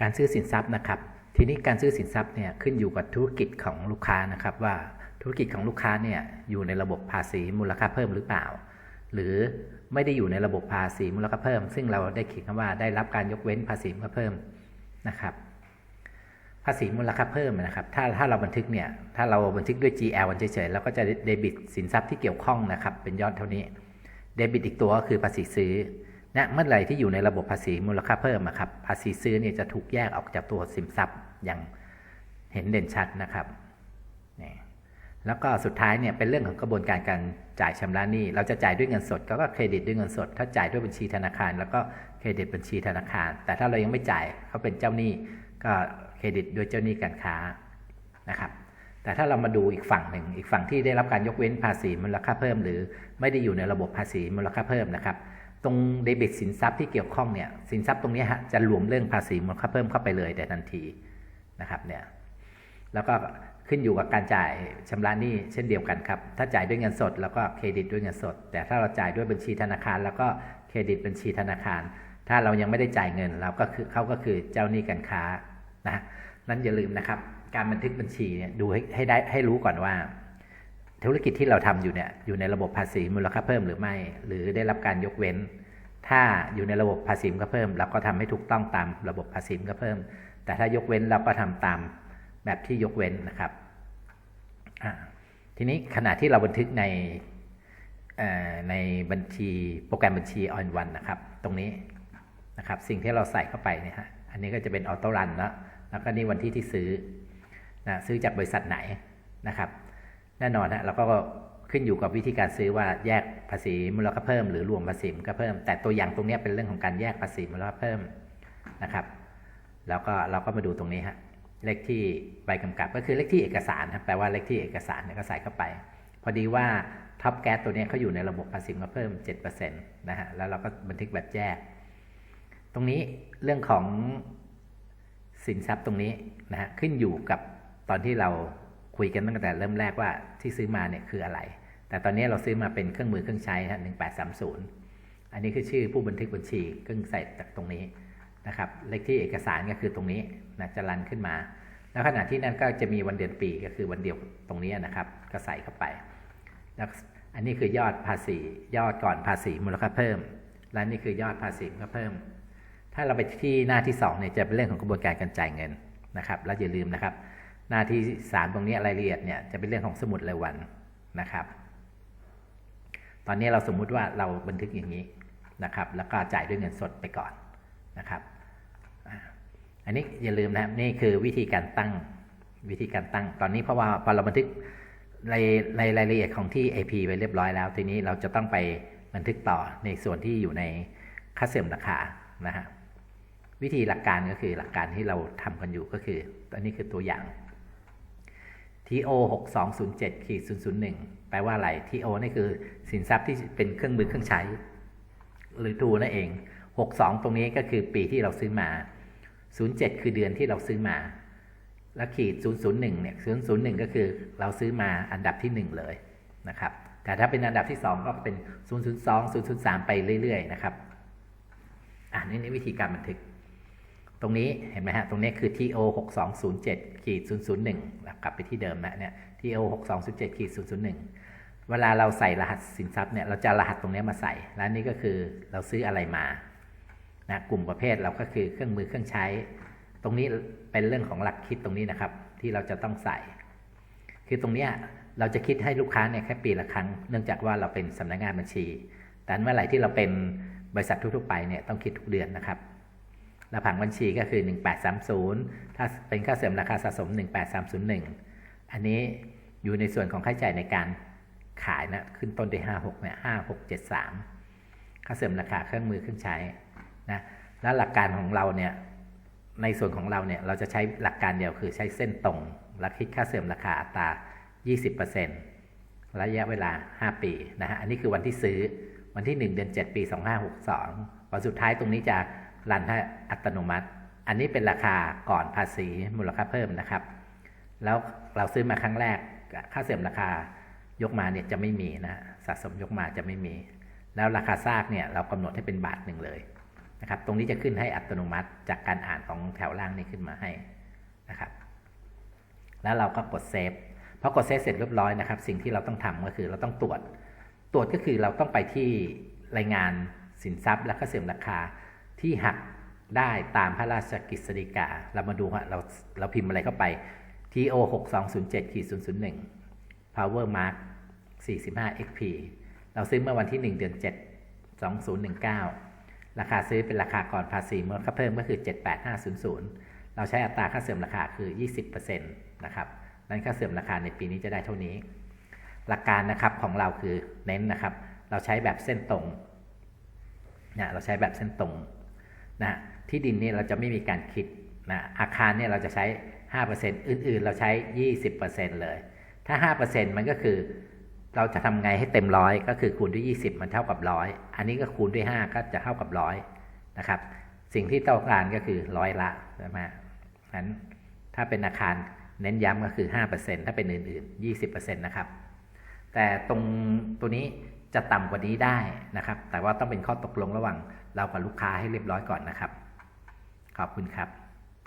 การซื้อสินทรัพย์นะครับ ทีนี้การซื้อสินทรัพย์เนี่ยขึ้นอยู่กับธุรกิจของลูกค้านะครับ ว่าธุรกิจของลูกค้าเนี่ยอยู่ในระบบภาษีมูลค่าเพิ่มหรือเปล่า หรือไม่ได้อยู่ในระบบภาษีมูลค่าเพิ่ม ซึ่งเราได้เขียนคำว่าได้รับการยกเว้นภาษีมูลค่าเพิ่มนะครับ ภาษีมูลค่าเพิ่มนะครับ ถ้าถ้าเราบันทึกเนี่ยถ้าเราบันทึกด้วย GL วันเฉยๆเราก็จะเดบิตสินทรัพย์ที่เกี่ยวข้องนะครับ เป็นยอดเท่านี้ เดบิตอีกตัวก็คือภาษีซื้อ นะเมื่อไหร่ที่อยู่ในระบบภาษีมูลค่าเพิ่มอะครับภาษีซื้อเนี่ยจะถูกแยกออกจากตัวสินทรัพย์อย่างเห็นเด่นชัดนะครับนี่แล้วก็สุดท้ายเนี่ยเป็นเรื่องของกระบวนการการจ่ายชำระหนี้ เราจะจ่ายด้วยเงินสด ก็เครดิตด้วยเงินสด ถ้าจ่ายด้วยบัญชีธนาคาร แล้วก็เครดิตบัญชีธนาคาร แต่ถ้าเรายังไม่จ่ายเขาเป็นเจ้าหนี้ก็เครดิตด้วยเจ้าหนี้การค้านะครับ แต่ถ้าเรามาดูอีกฝั่งหนึ่งอีกฝั่งที่ได้รับการยกเว้นภาษีมูลค่าเพิ่ม หรือไม่ได้อยู่ในระบบภาษีมูลค่าเพิ่มนะครับ ตรงเดบิตสินทรัพย์ที่เกี่ยวข้องเนี่ยสินทรัพย์ตรงนี้ฮะจะรวมเรื่องภาษีมูลค่าเพิ่มเข้าไปเลยแต่ทันทีนะครับเนี่ยแล้วก็ขึ้นอยู่กับการจ่ายชำระหนี้เช่นเดียวกันครับ ถ้าจ่ายด้วยเงินสด แล้วก็เครดิตด้วยเงินสด แต่ถ้าเราจ่ายด้วยบัญชีธนาคาร แล้วก็เครดิตบัญชีธนาคาร ถ้าเรายังไม่ได้จ่ายเงินเราก็คือเขาก็คือเจ้าหนี้การค้านะนั้นอย่าลืมนะครับ การบันทึกบัญชีเนี่ยดูให้ให้ได้ให้รู้ก่อนว่า ธุรกิจที่เราทำอยู่เนี่ยอยู่ในระบบภาษีมูลค่าเพิ่มหรือไม่ หรือได้รับการยกเว้น ถ้าอยู่ในระบบภาษีมูลค่าเพิ่มเราก็ทำให้ถูกต้องตามระบบภาษีมูลค่าเพิ่ม แต่ถ้ายกเว้นเราก็ทำตามแบบที่ยกเว้นนะครับทีนี้ขณะที่เราบันทึกในในบัญชีโปรแกรมบัญชี on one นะครับ ตรงนี้นะครับสิ่งที่เราใส่เข้าไปเนี่ยฮะอันนี้ก็จะเป็นออโต้รันแล้วแล้วก็นี่วันที่ที่ซื้อนะซื้อจากบริษัทไหนนะครับ แน่นอนฮะเราก็ขึ้นอยู่กับวิธีการซื้อว่าแยกภาษีมูลค่าเพิ่มหรือรวมภาษีมูลค่าเพิ่ม แต่ตัวอย่างตรงนี้เป็นเรื่องของการแยกภาษีมูลค่าเพิ่มนะครับ แล้วก็เราก็มาดูตรงนี้ฮะเลขที่ใบกำกับก็คือเลขที่เอกสารครับแปลว่าเลขที่เอกสารเนี่ยก็ใส่เข้าไป พอดีว่าท็อปแก๊สตัวนี้เขาอยู่ในระบบภาษีมูลค่าเพิ่ม7%นะฮะแล้วเราก็บันทึกแบบแยก ตรงนี้เรื่องของสินทรัพย์ตรงนี้นะฮะขึ้นอยู่กับตอนที่เรา คุยกันตั้งแต่เริ่มแรกว่าที่ซื้อมาเนี่ยคืออะไร แต่ตอนนี้เราซื้อมาเป็นเครื่องมือเครื่องใช้ฮะหนึ่งแปดสามศูนย์อันนี้คือชื่อผู้บันทึกบัญชีเครื่องใส่จากตรงนี้นะครับ เลขที่เอกสารก็คือตรงนี้นะจะรันขึ้นมา แล้วขณะที่นั่นก็จะมีวันเดือนปีก็คือวันเดียวตรงนี้นะครับ ก็ใส่เข้าไป แล้วอันนี้คือยอดภาษี ยอดก่อนภาษีมูลค่าเพิ่ม และนี่คือยอดภาษีมูลค่าเพิ่ม ถ้าเราไปที่หน้าที่2เนี่ยจะเป็นเรื่องของกระบวนการการจ่ายเงินนะครับ แล้วอย่าลืมนะครับ หน้าที่3ตรงนี้รายละเอียดเนี่ยจะเป็นเรื่องของสมุดรายวันนะครับ ตอนนี้เราสมมุติว่าเราบันทึกอย่างนี้นะครับ แล้วก็จ่ายด้วยเงินสดไปก่อนนะครับ อันนี้อย่าลืมนะครับนี่คือวิธีการตั้งวิธีการตั้ง ตอนนี้เพราะว่าพอเราบันทึกในในรายละเอียดของที่ AP ไปเรียบร้อยแล้ว ทีนี้เราจะต้องไปบันทึกต่อในส่วนที่อยู่ในค่าเสื่อมราคานะฮะวิธีหลักการก็คือหลักการที่เราทำกันอยู่ก็คืออันนี้คือตัวอย่าง TO 6207ขีด001 แปลว่าอะไร TO นี่คือสินทรัพย์ที่เป็นเครื่องมือเครื่องใช้ หรือทูนั่นเอง 62 ตรงนี้ก็คือปีที่เราซื้อมา 07 คือเดือนที่เราซื้อมา แล้วขีด001เนี่ย001 ก็คือเราซื้อมาอันดับที่ 1 เลยนะครับ แต่ถ้าเป็นอันดับที่ 2 ก็เป็น 002 003 ไปเรื่อยๆนะครับ อ่านี่นี่วิธีการบันทึก ตรงนี้เห็นไหมฮะ ตรงนี้คือ TO 6207ขีด001 กลับไปที่เดิมนะเนี่ย TO 6207ขีด001 เวลาเราใส่รหัสสินทรัพย์เนี่ย เราจะรหัสตรงนี้มาใส่ แล้วนี่ก็คือเราซื้ออะไรมา นะ กลุ่มประเภทเราก็คือเครื่องมือเครื่องใช้ ตรงนี้เป็นเรื่องของหลักคิดตรงนี้นะครับ ที่เราจะต้องใส่ คือตรงนี้เราจะคิดให้ลูกค้าเนี่ยแค่ปีละครั้ง เนื่องจากว่าเราเป็นสำนักงานบัญชี แต่เมื่อไหร่ที่เราเป็นบริษัททั่วไปเนี่ยต้องคิดทุกเดือนนะครับ แล้วผังบัญชีก็คือ 1830 ถ้าเป็นค่าเสื่อมราคาสะสม 18301 อันนี้อยู่ในส่วนของค่าใช้จ่ายในการขายนะขึ้นต้นด้วย56เนี่ย5673 ค่าเสื่อมราคาเครื่องมือเครื่องใช้นะแล้วหลักการของเราเนี่ยในส่วนของเราเนี่ยเราจะใช้หลักการเดียวคือใช้เส้นตรงและคิดค่าเสื่อมราคาอัตรา 20%ระยะเวลา 5 ปีนะฮะอันนี้คือวันที่ซื้อวันที่ 1 เดือน 7 ปี 2562วันสุดท้ายตรงนี้จะ รันให้อัตโนมัติ อันนี้เป็นราคาก่อนภาษีมูลค่าเพิ่มนะครับ แล้วเราซื้อมาครั้งแรกค่าเสื่อมราคายกมาเนี่ยจะไม่มีนะสะสมยกมาจะไม่มี แล้วราคาซากเนี่ยเรากำหนดให้เป็นบาทหนึ่งเลยนะครับ ตรงนี้จะขึ้นให้อัตโนมัติจากการอ่านของแถวล่างนี้ขึ้นมาให้นะครับ แล้วเราก็กดเซฟพอกดเซฟเสร็จเรียบร้อยนะครับ สิ่งที่เราต้องทำก็คือเราต้องตรวจ ตรวจก็คือเราต้องไปที่รายงานสินทรัพย์และก็เสื่อมราคา ที่หักได้ตามพระราชกฤษฎีกา เรามาดูฮะเราเราพิมพ์อะไรเข้าไป TO 6207ขีด001 Power Mark 45 XP เราซื้อเมื่อวันที่ 1 เดือน 7 2019 ราคาซื้อเป็นราคาก่อนภาษีมูลค่าเพิ่มก็คือ 78500 เราใช้อัตราค่าเสื่อมราคาคือ 20%นะครับนั้นค่าเสื่อมราคาในปีนี้จะได้เท่านี้ หลักการนะครับของเราคือเน้นนะครับ เราใช้แบบเส้นตรงเนะเราใช้แบบเส้นตรง นะที่ดินนี่เราจะไม่มีการคิดนะอาคารเนี่ยเราจะใช้ 5%อื่นๆ เราใช้ 20%เลย ถ้า 5%มันก็คือเราจะทำไงให้เต็มร้อยก็คือคูณด้วย 20 มันเท่ากับร้อยอันนี้ก็คูณด้วย 5 ก็จะเท่ากับร้อยนะครับ สิ่งที่ต้องการก็คือร้อยละใช่ไหมนั้นถ้าเป็นอาคารเน้นย้ำก็คือ 5%ถ้าเป็นอื่นๆ 20%นะครับ แต่ตรงตัวนี้ จะต่ำกว่านี้ได้นะครับ แต่ว่าต้องเป็นข้อตกลงระหว่างเรากับลูกค้าให้เรียบร้อยก่อนนะครับ ขอบคุณครับ